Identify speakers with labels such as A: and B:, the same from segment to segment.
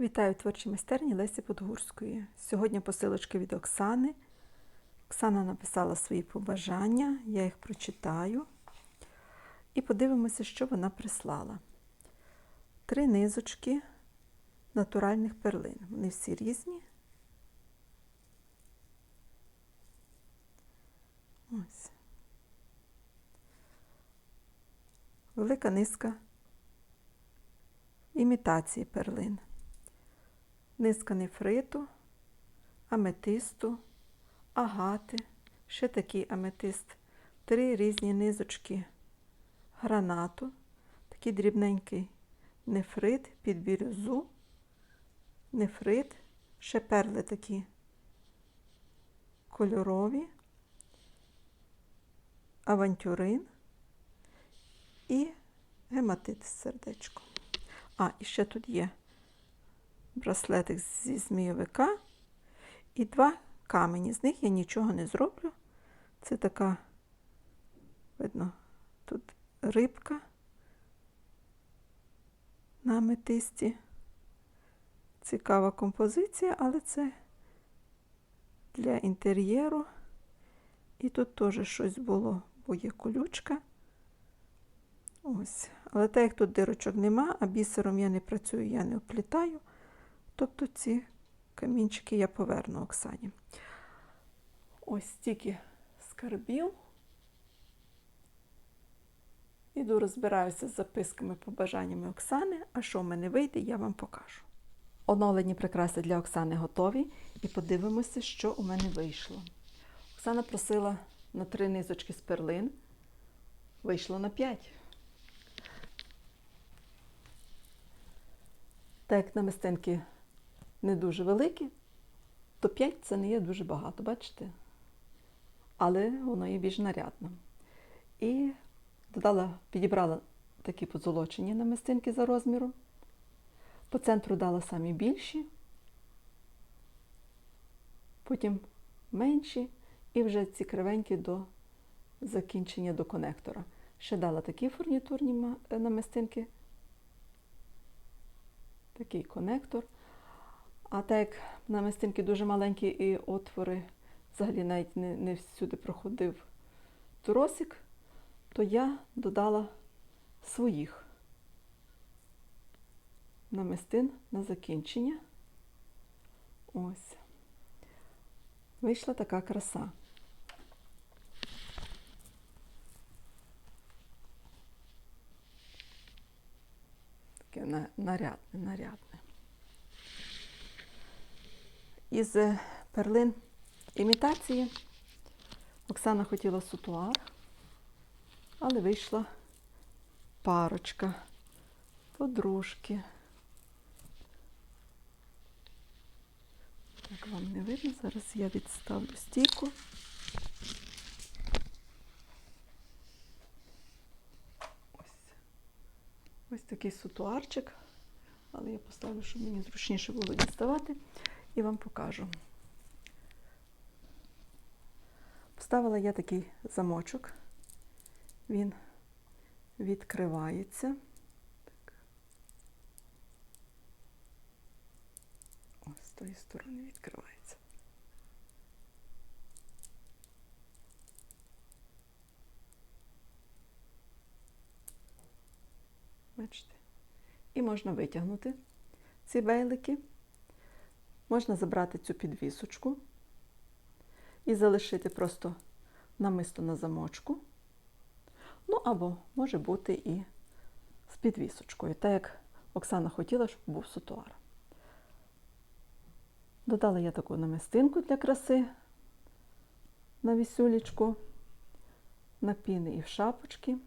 A: Вітаю творчій майстерні Лесі Подгурської. Сьогодні посилочки від Оксани. Оксана написала свої побажання, я їх прочитаю і подивимося, що вона прислала. Три низочки натуральних перлин. Вони всі різні. Ось. Велика низка імітації перлин. Низка нефриту, аметисту, агати, ще такий аметист, три різні низочки гранату, такий дрібненький нефрит під бірюзу, нефрит, ще перли такі кольорові, авантюрин і гематит з сердечком. А, і ще тут є браслетик зі змійовика і два камені. З них я нічого не зроблю. Це така, видно, тут рибка на аметисті. Цікава композиція, але це для інтер'єру. І тут теж щось було, бо є колючка. Ось. Але так як тут дирочок нема, а бісером я не працюю, я не оплітаю. Тобто ці камінчики я поверну Оксані. Ось стільки скарбів. Іду розбираюся з записками, побажаннями Оксани, а що в мене вийде, я вам покажу. Оновлені прикраси для Оксани готові. І подивимося, що у мене вийшло. Оксана просила на три низочки з перлин. Вийшло на п'ять. Так намистинки не дуже великі, то 5 це не є дуже багато, бачите? Але воно є більш нарядно. І додала, підібрала такі позолочені намистинки за розміром. По центру дала самі більші, потім менші, і вже ці кривенькі до закінчення до конектора. Ще дала такі фурнітурні намистинки такий конектор. А так як намистинки дуже маленькі і отвори, взагалі навіть не, не всюди проходив тросик, то я додала своїх намистин на закінчення. Ось. Вийшла така краса. таке нарядне, нарядне. Із е, перлин імітації Оксана хотіла сутуар, але вийшла парочка, подружки. Так вам не видно, зараз я відставлю стійку. Ось такий сутуарчик, але я поставлю, щоб мені зручніше було діставати, і вам покажу. Поставила я такий замочок, він відкривається. Ось з тої сторони відкривається. Бачите? І можна витягнути ці бейлики. Можна забрати цю підвісочку і залишити просто намисто на замочку. Ну, або може бути і з підвісочкою, так як Оксана хотіла, щоб був сутуар. Додала я таку намистинку для краси на вісюлечку, на піни і в шапочки.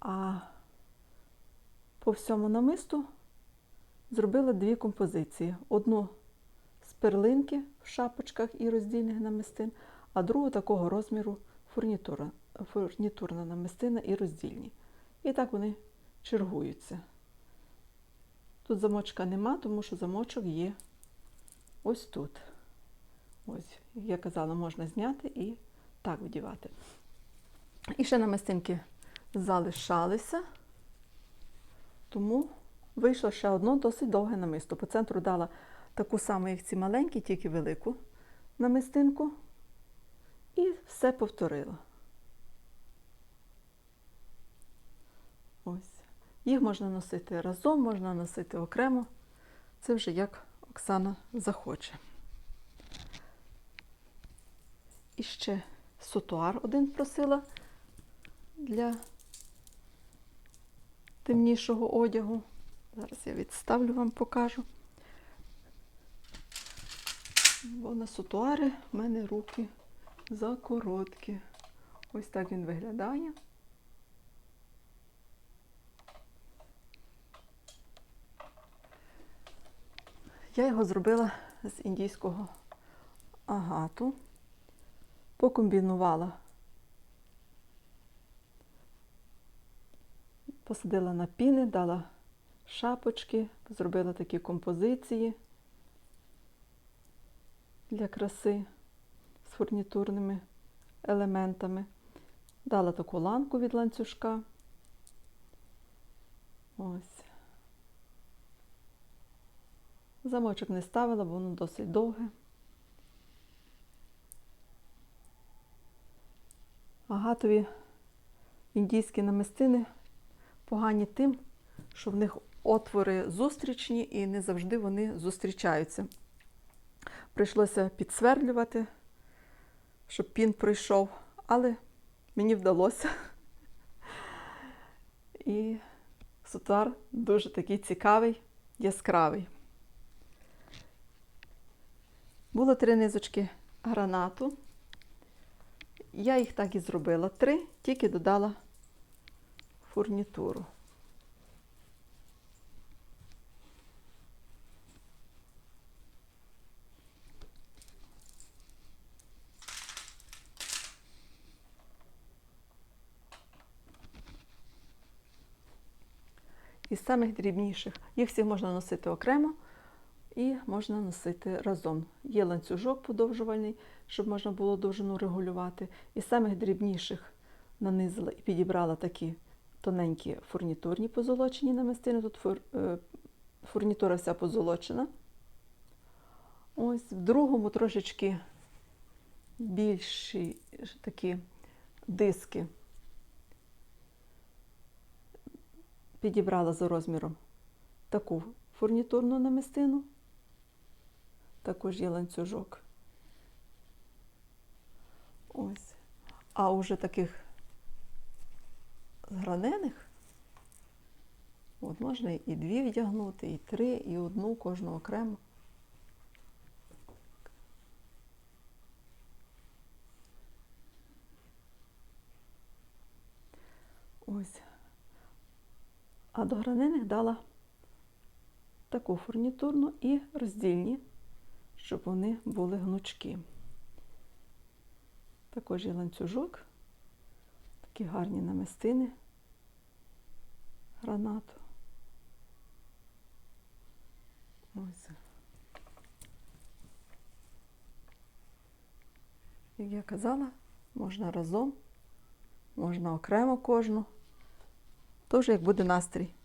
A: А по всьому намисту зробила дві композиції. Одну з перлинки в шапочках і роздільних намистин, а другу такого розміру фурнітура, фурнітурна намистина і роздільні. І так вони чергуються. Тут замочка нема, тому що замочок є ось тут. Ось, як казала, можна зняти і так вдівати. І ще намистинки залишалися. Тому вийшло ще одно досить довге намисто. По центру дала таку саму, як ці маленькі, тільки велику намистинку. І все повторила. Ось. Їх можна носити разом, можна носити окремо. Це вже як Оксана захоче. І ще сутуар один просила для темнішого одягу. Зараз я відставлю вам покажу. Бо на сутуари в мене руки закороткі. Ось так він виглядає. Я його зробила з індійського агату, покомбінувала, посадила на піни, дала шапочки, зробила такі композиції для краси з фурнітурними елементами. Дала таку ланку від ланцюжка. Ось. Замочок не ставила, бо воно досить довге. Агатові індійські намистини погані тим, що в них отвори зустрічні і не завжди вони зустрічаються. Прийшлося підсвердлювати, щоб пін пройшов, але мені вдалося. І сутар дуже такий цікавий, яскравий. Було три низочки гранату. Я їх так і зробила. Три, тільки додала фурнітуру. Із самих дрібніших. Їх всіх можна носити окремо і можна носити разом. Є ланцюжок подовжувальний, щоб можна було довжину регулювати. Із самих дрібніших нанизила і підібрала такі тоненькі фурнітурні позолочені намистини. Тут фур, е, фурнітура вся позолочена. Ось в другому трошечки більші такі диски. Підібрала за розміром таку фурнітурну намистину. Також є ланцюжок. Ось. А уже таких гранених от можна і дві вдягнути, і три, і одну, кожну окремо. Ось. А до гранених дала таку фурнітурну і роздільні, щоб вони були гнучкі. Також є ланцюжок, такі гарні намистини гранату. Ось. Як я казала, можна разом, можна окремо кожну. Тож, як буде настрій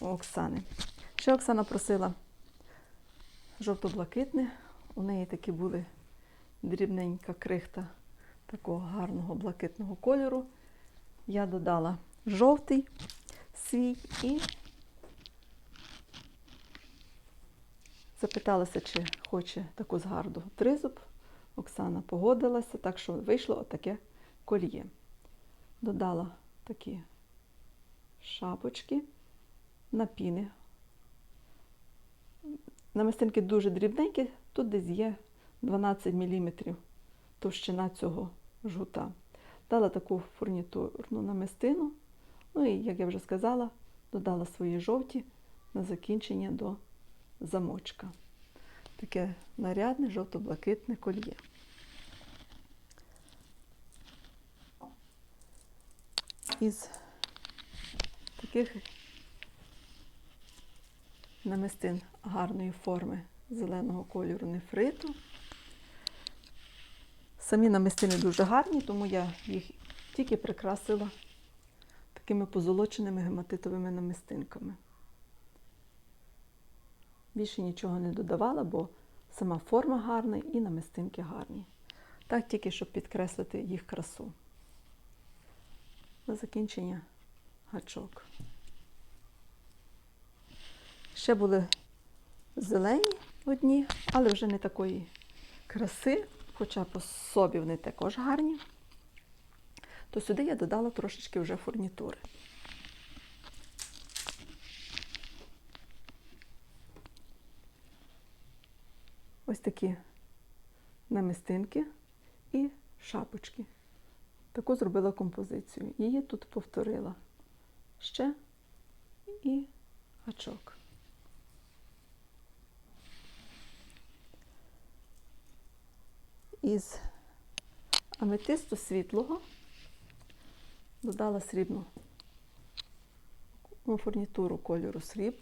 A: у Оксани. Ще Оксана просила жовто-блакитне. У неї такі були дрібненька крихта такого гарного блакитного кольору. Я додала жовтий свій і запиталася, чи хоче таку згарду тризуб. Оксана погодилася, так що вийшло отаке кольє. Додала такі шапочки на піни. Намистинки дуже дрібненькі, тут десь є 12 мм товщина цього жгута. Дала таку фурнітурну намистину, ну і, як я вже сказала, додала свої жовті на закінчення до замочка. Таке нарядне жовто-блакитне кольє. Із таких намистин гарної форми зеленого кольору нефриту. Самі намистини дуже гарні, тому я їх тільки прикрасила такими позолоченими гематитовими намистинками. Більше нічого не додавала, бо сама форма гарна і намистинки гарні. Так тільки, щоб підкреслити їх красу. На закінчення гачок. Ще були зелені одні, але вже не такої краси, хоча по собі вони також гарні. То сюди я додала трошечки вже фурнітури. Ось такі намистинки і шапочки. Таку зробила композицію. Її тут повторила ще і гачок. Із аметисту світлого додала срібну ну, фурнітуру кольору сріб.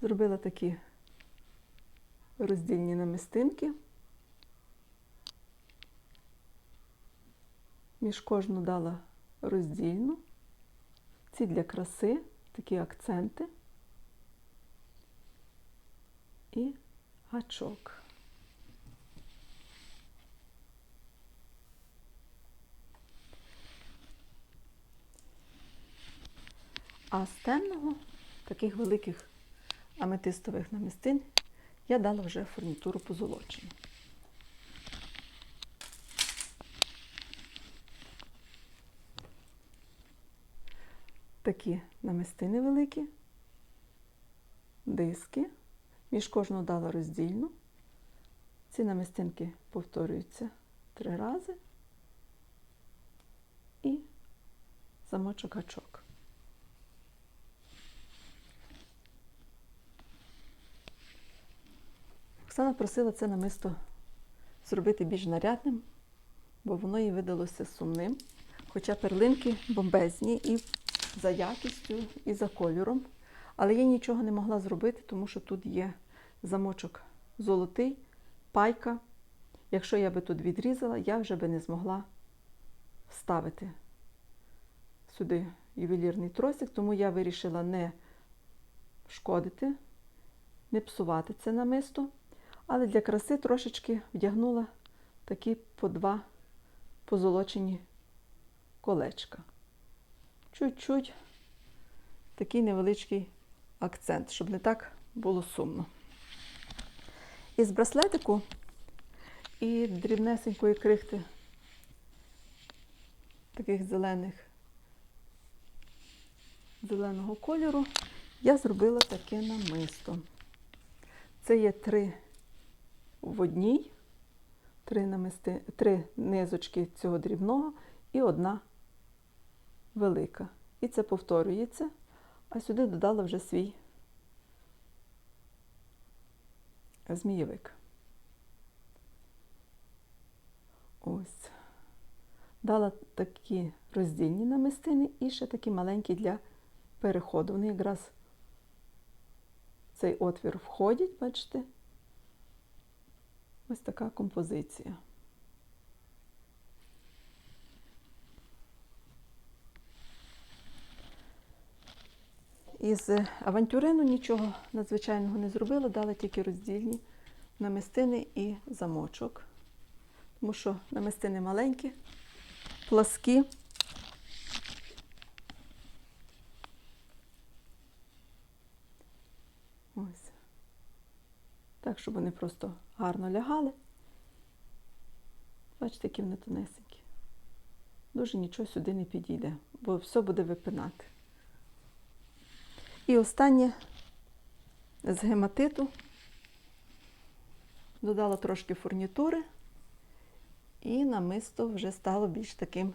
A: Зробила такі роздільні намистинки. Між кожну дала роздільну. Ці для краси, такі акценти і гачок. А з темного, таких великих аметистових намистин, я дала вже фурнітуру позолочену. Такі намистини великі, диски. Між кожну дала роздільну. Ці намистинки повторюються три рази і замочок гачок. Оксана просила це намисто зробити більш нарядним, бо воно їй видалося сумним. Хоча перлинки бомбезні і за якістю, і за кольором. Але я нічого не могла зробити, тому що тут є замочок золотий, пайка. Якщо я би тут відрізала, я вже би не змогла вставити сюди ювелірний тросик, тому я вирішила не шкодити, не псувати це намисто. Але для краси трошечки вдягнула такі по два позолочені колечка. Чуть-чуть такий невеличкий акцент, щоб не так було сумно. Із браслетику і дрібнесенької крихти таких зелених, зеленого кольору я зробила таке намисто. Це є три в одній, три, намисти, три низочки цього дрібного і одна велика. І це повторюється, а сюди додала вже свій змієвик. Ось. Дала такі роздільні намистини і ще такі маленькі для переходу. Вони якраз цей отвір входять, бачите? Ось така композиція. Із авантюрину нічого надзвичайного не зробила, дала тільки роздільні намистини і замочок. Тому що намистини маленькі, пласкі. Ось. Так, щоб вони просто гарно лягали. Бачите, які вони тонесенькі. Дуже нічого сюди не підійде, бо все буде випинати. І останнє з гематиту. Додала трошки фурнітури, і намисто вже стало більш таким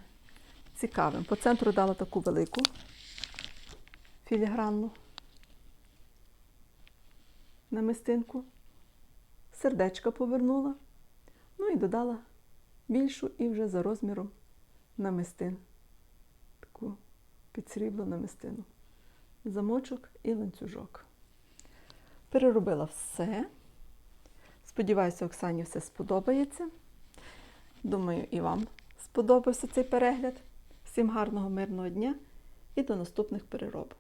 A: цікавим. По центру дала таку велику філігранну намистинку, сердечка повернула, ну і додала більшу і вже за розміром намистин. Таку підсріблу намистину замочок і ланцюжок. Переробила все. Сподіваюся, Оксані все сподобається. Думаю, і вам сподобався цей перегляд. Всім гарного, мирного дня і до наступних переробок.